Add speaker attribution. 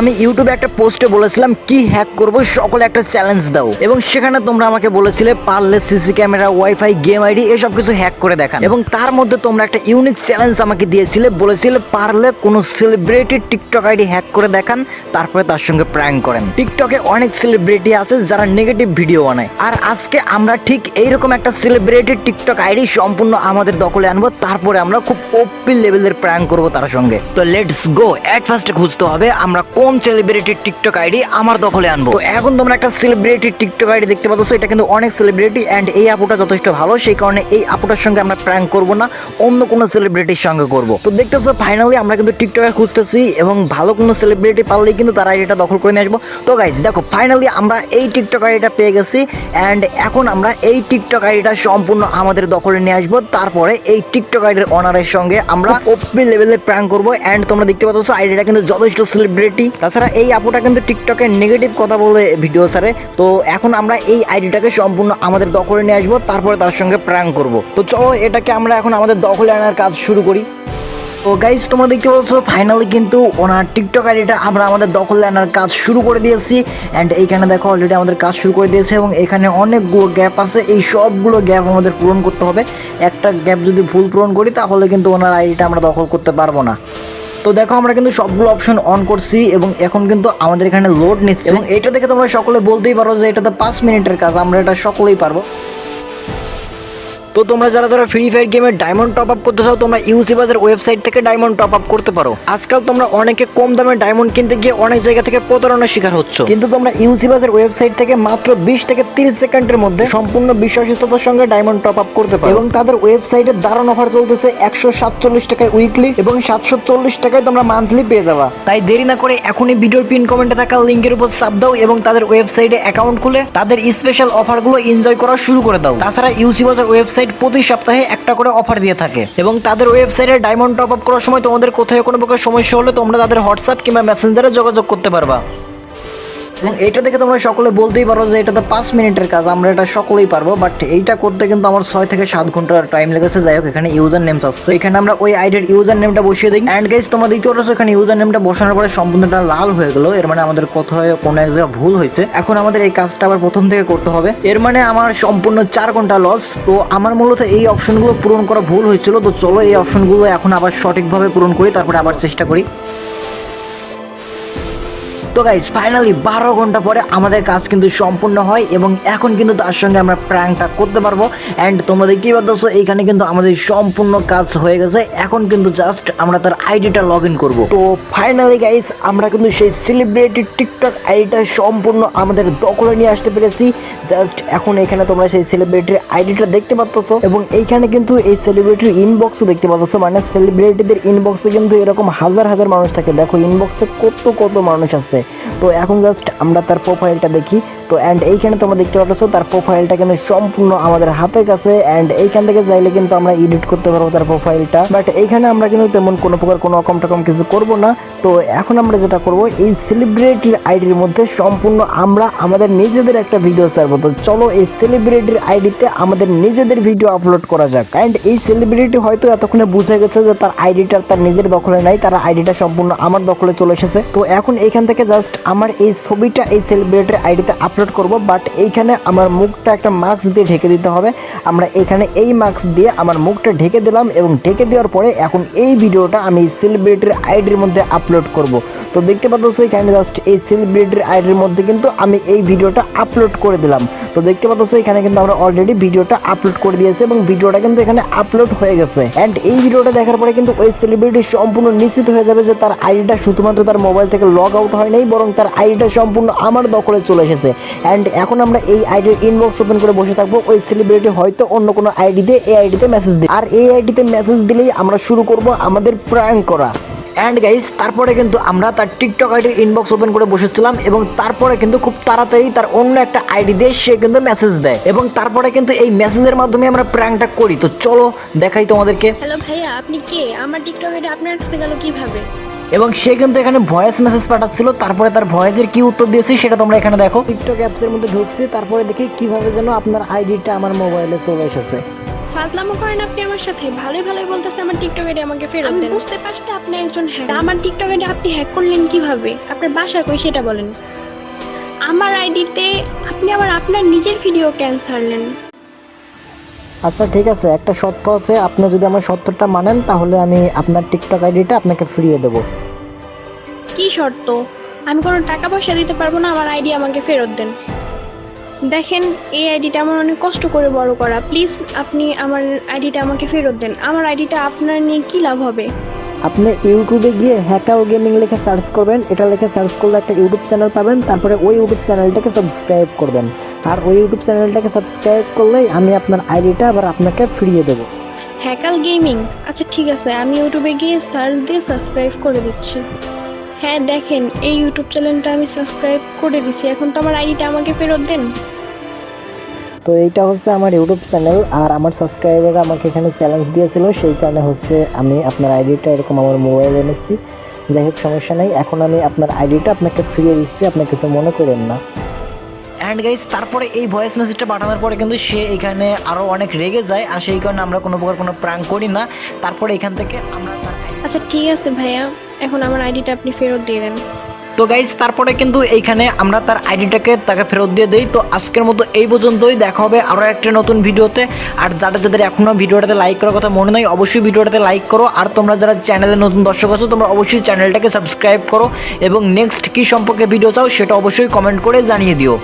Speaker 1: আমি ইউটিউবে একটা পোস্টে বলেছিলাম, কি হ্যাক করব, সকলে একটা চ্যালেঞ্জ দাও। এবং সেখানে তোমরা আমাকে বলেছিলে, পারলে CC camera WiFi game ID এসব কিছু হ্যাক করে দেখান। এবং তার মধ্যে তোমরা একটা ইউনিক চ্যালেঞ্জ আমাকে দিয়েছিলে, বলেছিলে, পারলে কোনো সেলিব্রিটি টিকটক আইডি হ্যাক করে দেখান, তারপরে তার সঙ্গে প্র্যাঙ্ক করেন। টিকটকে অনেক সেলিব্রিটি আছে যারা নেগেটিভ ভিডিও বানায়। আর আজকে আমরা ঠিক এইরকম একটা সেলিব্রিটি টিকটক আইডি সম্পূর্ণ আমাদের দখলে আনব, তারপরে আমরা খুব ওপি লেভেলের প্র্যাঙ্ক করব তার সঙ্গে। তো লেটস গো অ্যাট ফার্স্টে খুঁজতে হবে আমরা কোন সেলিব্রিটি টিকটক আইডি আমার দখলে আনব। তো এখন তোমরা একটা সেলিব্রিটি টিকটক আইডি দেখতে পাচ্ছ এটা কিন্তু অনেক সেলিব্রিটি অ্যান্ড এই আপুটা যথেষ্ট ভালো সেই কারণে এই আপুটার সঙ্গে আমরা প্র্যাঙ্ক করব না অন্য কোনো সেলিব্রিটির সঙ্গে করব। তো দেখতেছো ফাইনালি আমরা কিন্তু টিকটকে খুঁজতেছি এবং ভালো কোনো সেলিব্রিটি পারলেই কিন্তু তার আইডিটা দখল করে নিয়ে আসব। তো গাইজ দেখো ফাইনালি আমরা এই টিকটক আইডিটা পেয়ে গেছি অ্যান্ড এখন আমরা এই টিকটক আইডিটা সম্পূর্ণ আমাদের দখলে নিয়ে আসব। তারপরে এই টিকটক আইডির অনারের সঙ্গে আমরা ওপি লেভেলের প্র্যাঙ্ক করব অ্যান্ড তোমরা দেখতে পাচ্ছ আইডিটা কিন্তু যথেষ্ট সেলিব্রিটি তাছাড়া এই আপুটা কিন্তু টিকটকে নেগেটিভ কথা বলে ভিডিও ছাড়ে। তো এখন আমরা এই আইডিটাকে সম্পূর্ণ আমাদের দখলে নিয়ে আসব, তারপরে তার সঙ্গে প্র্যাঙ্ক করব। তো চলো, এটাকে আমরা এখন আমাদের দখলে আনার কাজ শুরু করি। তো গাইজ তোমরা দেখতে পাচ্ছ ফাইনালি কিন্তু ওনার টিকটক আইডিটা আমরা আমাদের দখলে আনার কাজ শুরু করে দিয়েছি। অ্যান্ড এইখানে দেখো অলরেডি আমাদের কাজ শুরু করে দিয়েছে এবং এখানে অনেকগুলো গ্যাপ আছে। এই সবগুলো গ্যাপ আমাদের পূরণ করতে হবে। একটা গ্যাপ যদি ভুল পূরণ করি, তাহলে কিন্তু ওনার আইডিটা আমরা দখল করতে পারব না। তো দেখো, আমরা কিন্তু সবগুলো অপশন অন করছি এবং এখন কিন্তু আমাদের এখানে লোড নিচ্ছে। এবং এটা দেখে তোমরা সকলে বলতেই পারো যে এটা তো পাঁচ মিনিটের কাজ, আমরা এটা সকলেই পারব। তো তোমরা যারা যারা ফ্রি ফায়ার গেমে ডায়মন্ড টপ আপ করতে চাও তোমরা ইউসি বাজার ওয়েবসাইট থেকে ডায়মন্ড টপ আপ করতে পারো। আজকাল তোমরা অনেকে কম দামে ডায়মন্ড কিনতে গিয়ে অনেক জায়গা থেকে প্রতারণার শিকার হচ্ছ। কিন্তু তোমরা ইউসি বাজার ওয়েবসাইট থেকে মাত্র বিশ থেকে তিরিশ সেকেন্ডের মধ্যে সম্পূর্ণ বিশ্বাসিততার সঙ্গে ডায়মন্ড টপ আপ করতে পারো। এবং তাদের ওয়েবসাইটে দারুণ অফার চলতেছে একশো সাতচল্লিশ টাকায় উইকলি এবং সাতশো চল্লিশ টাকায় তোমরা মান্থলি পেয়ে যাবা। তাই দেরি না করে এখনই ভিডিওর পিন কমেন্টে থাকা লিঙ্কের উপর চাপ দাও এবং তাদের ওয়েবসাইটে অ্যাকাউন্ট খুলে তাদের স্পেশাল অফারগুলো এনজয় করা শুরু করে দাও। তাছাড়া ইউসি বাজার ওয়েবসাইট প্রতি সপ্তাহে একটা করে অফার দিয়ে থাকে। এবং তাদের ওয়েবসাইটে ডায়মন্ড টপ আপ করার সময় তোমাদের কোথায় কোনো প্রকার সমস্যা হলে তোমরা তাদের হোয়াটসঅ্যাপ কিংবা মেসেঞ্জারে যোগাযোগ করতে পারবা। এবং এটা দেখে তোমরা সকলে বলতেই পারো যে এটা তো পাঁচ মিনিটের কাজ, আমরা এটা সকলেই পারব বাট এইটা করতে কিন্তু আমার ছয় থেকে সাত ঘণ্টার টাইম লেগেছে। যাই হোক, এখানে ইউজার নেম আসছে। এখানে আমরা ওই আইডির ইউজার নেমটা বসিয়ে দিই। অ্যান্ড গাইজ তোমরা দেখতে পাচ্ছ এখানে ইউজার নেমটা বসানোর পরে সম্পূর্ণটা লাল হয়ে গেল। এর মানে আমাদের কোথায় কোনো এক জায়গায় ভুল হয়েছে। এখন আমাদের এই কাজটা আবার প্রথম থেকে করতে হবে। এর মানে আমার সম্পূর্ণ চার ঘণ্টা লস তো আমার মূলত এই অপশনগুলো পূরণ করা ভুল হয়েছিল। তো চলো এই অপশনগুলো এখন আবার সঠিকভাবে পূরণ করি, তারপরে আবার চেষ্টা করি। তো গাইজ ফাইনালি বারো ঘণ্টা পরে আমাদের কাজ কিন্তু সম্পূর্ণ হয় এবং এখন কিন্তু তার সঙ্গে আমরা প্র্যাঙ্কটা করতে পারব। অ্যান্ড তোমরা দেখতেই পাচ্ছ এইখানে কিন্তু আমাদের সম্পূর্ণ কাজ হয়ে গেছে। এখন কিন্তু জাস্ট আমরা তার আইডিটা লগ ইন করব। তো ফাইনালি গাইজ আমরা কিন্তু সেই সেলিব্রিটি টিকটক আইডিটা সম্পূর্ণ আমাদের দখলে নিয়ে আসতে পেরেছি। জাস্ট এখন এখানে তোমরা সেই সেলিব্রিটির আইডিটা দেখতে পাচ্ছ এবং এইখানে কিন্তু এই সেলিব্রিটির ইনবক্সও দেখতে পাচ্ছ মানে সেলিব্রিটিদের ইনবক্সে কিন্তু এরকম হাজার হাজার মানুষ থাকে। দেখো ইনবক্সে কত কত মানুষ আছে। তো এখন জাস্ট আমরা তার প্রোফাইলটা দেখি। তো অ্যান্ড এইখানে তোমরা দেখতে পাচ্ছ তার প্রোফাইলটা কিন্তু সম্পূর্ণ আমাদের হাতের কাছে। অ্যান্ড এইখান থেকে চাইলে কিন্তু আমরা এডিট করতে পারব তার প্রোফাইলটা বাট এইখানে আমরা কিন্তু তেমন কোনো প্রকার কোনো রকম টকম কিছু করব না। তো এখন আমরা যেটা করব, এই সেলিব্রিটির আইডির মধ্যে সম্পূর্ণ আমরা আমাদের নিজেদের একটা ভিডিও ছাড়বো। তো চলো এই সেলিব্রিটির আইডিতে আমাদের নিজেদের ভিডিও আপলোড করা যাক। অ্যান্ড এই সেলিব্রিটি হয়তো এতক্ষণে বুঝে গেছে যে তার আইডিটা তার নিজের দখলে নাই, তার আইডিটা সম্পূর্ণ আমার দখলে চলে এসেছে। তো এখন এইখান থেকে জাস্ট আমার এই ছবিটা, এই সেলিব্রিটির আইডিতে আপলোড করব বাট এইখানে আমার মুখটা একটা মাস্ক দিয়ে ঢেকে দিতে হবে। আমরা এখানে এই মাস্ক দিয়ে আমার মুখটা ঢেকে দিলাম এবং ঢেকে দেওয়ার পরে এখন এই ভিডিওটা আমি সেলিব্রিটির আইডির মধ্যে আপলোড করব। তো দেখতে পাচ্ছ এখানে জাস্ট এই সেলিব্রিটির আইডির মধ্যে কিন্তু আমি এই ভিডিওটা আপলোড করে দিলাম। তো দেখতে পাচ্ছ এখানে কিন্তু আমরা অলরেডি ভিডিওটা আপলোড করে দিয়েছি এবং ভিডিওটা কিন্তু এখানে আপলোড হয়ে গেছে। অ্যান্ড এই ভিডিওটা দেখার পরে কিন্তু ওই সেলিব্রিটি সম্পূর্ণ নিশ্চিত হয়ে যাবে যে তার আইডিটা শুধুমাত্র তার মোবাইল থেকে লগ আউট হয় নাই, বরং তার আইডিটা সম্পূর্ণ আমার দখলে চলে এসেছে। অ্যান্ড এখন আমরা এই আইডির ইনবক্স ওপেন করে বসে থাকব। ওই সেলিব্রিটি হয়তো অন্য কোনো আইডি দিয়ে এই আইডিতে মেসেজ দিই আর এই আইডিতে মেসেজ দিলেই আমরা শুরু করব আমাদের প্র্যাঙ্ক করা। অ্যান্ড গাইস তারপরে কিন্তু আমরা তার টিকটক আইডির ইনবক্স ওপেন করে বসেছিলাম এবং তারপরে কিন্তু খুব তাড়াতাড়ি তার অন্য একটা আইডি দিয়ে সে কিন্তু মেসেজ দেয়। এবং তারপরে কিন্তু এই মেসেজের মাধ্যমে আমরা প্র্যাঙ্কটা করি। তো চলো দেখাই তোমাদেরকে।
Speaker 2: হ্যালো ভাইয়া, আপনি কে? আমার টিকটক এটা আপনার কাছে গেল কীভাবে?
Speaker 1: এবং সে কিন্তু এখানে ভয়েস মেসেজ পাঠাচ্ছিল তারপরে তার ভয়েসের কি উত্তর দিয়েছি সেটা তোমরা এখানে দেখো। টিকটক অ্যাপসের মধ্যে ঢুকছি তারপরে দেখি কীভাবে যেন আপনার আইডিটা আমার মোবাইলে চলে এসেছে।
Speaker 2: ফাজলামো করেন আপনি আমার সাথে ভালোই ভালোই বলতেছে আমার টিকটক আইডি আমাকে ফেরত দেন। বুঝতে পারছি আপনি একজন হ্যাক আমার টিকটক আইডি আপনি হ্যাক করলেন কীভাবে? আপনার বাসা কই সেটা বলেন। আমার আইডিতে আপনি আবার আপনার নিজের ভিডিও ক্যান্সারলেন
Speaker 1: আচ্ছা ঠিক আছে। একটা সত্য আছে আপনি যদি আমার সত্যটা মানেন তাহলে আমি আপনার টিকটক আইডিটা আপনাকে ফিরিয়ে দেবো।
Speaker 2: কি শর্ত? আমি কোনো টাকা পয়সা দিতে পারব না আমার আইডি আমাকে ফেরত দেন। দেখেন এই আইডিটা আমার অনেক কষ্ট করে বড় করা। প্লিজ আপনি আমার আইডিটা আমাকে ফেরত দেন। আমার আইডিটা আপনার নিয়ে কী লাভ হবে?
Speaker 1: আপনি ইউটিউবে গিয়ে হ্যাকাও গেমিং লিখে সার্চ করবেন। এটা লিখে সার্চ করলে একটা ইউটিউব চ্যানেল পাবেন। তারপরে ওই ইউটিউব চ্যানেলটাকে সাবস্ক্রাইব করবেন। আর ওই ইউটিউব চ্যানেলটাকে সাবস্ক্রাইব করলেই আমি আপনার আইডিটা আবার আপনাকে ফিরিয়ে দেবো।
Speaker 2: হ্যাকাল গেমিং? আচ্ছা ঠিক আছে আমি ইউটিউবে গিয়ে সার্চ দিয়ে সাবস্ক্রাইব করে দিচ্ছি। হ্যাঁ দেখেন এই ইউটিউব চ্যানেলটা আমি সাবস্ক্রাইব করে দিচ্ছি এখন তো আমার আইডিটা আমাকে ফেরত দেন।
Speaker 1: তো এইটা হচ্ছে আমার ইউটিউব চ্যানেল আর আমার সাবস্ক্রাইবাররা আমাকে এখানে চ্যালেঞ্জ দিয়েছিল। সেই কারণে হচ্ছে আমি আপনার আইডিটা এরকম আমার মোবাইলে এনেছি। যাই হোক সমস্যা নেই। এখন আমি আপনার আইডিটা আপনাকে ফিরিয়ে দিচ্ছি। আপনি কিছু মনে করেন না। অ্যান্ড গাইস তারপরে এই ভয়েস মেসেজটা পাঠানোর পরে কিন্তু সে এখানে আরও অনেক রেগে যায়। আর সেই কারণে আমরা কোনো প্রকার কোনো প্রাং করি না। তারপরে এখান থেকে আমরা
Speaker 2: আচ্ছা ঠিক আছে ভাইয়া। এখন আমার আইডিটা আপনি ফেরত দিয়ে দেন।
Speaker 1: তো গাইজ তারপরে কিন্তু এইখানে আমরা তার আইডিটাকে তাকে ফেরত দিয়ে দিই। তো আজকের মতো এই পর্যন্তই। দেখা হবে আরও একটা নতুন ভিডিওতে। আর যারা যাদের এখনও ভিডিওটাতে লাইক করার কথা মনে নয় অবশ্যই ভিডিওটাতে লাইক করো। আর তোমরা যারা চ্যানেলে নতুন দর্শক আছো তোমরা অবশ্যই চ্যানেলটাকে সাবস্ক্রাইব করো। এবং নেক্সট কী সম্পর্কে ভিডিও চাও সেটা অবশ্যই কমেন্ট করে জানিয়ে দিও।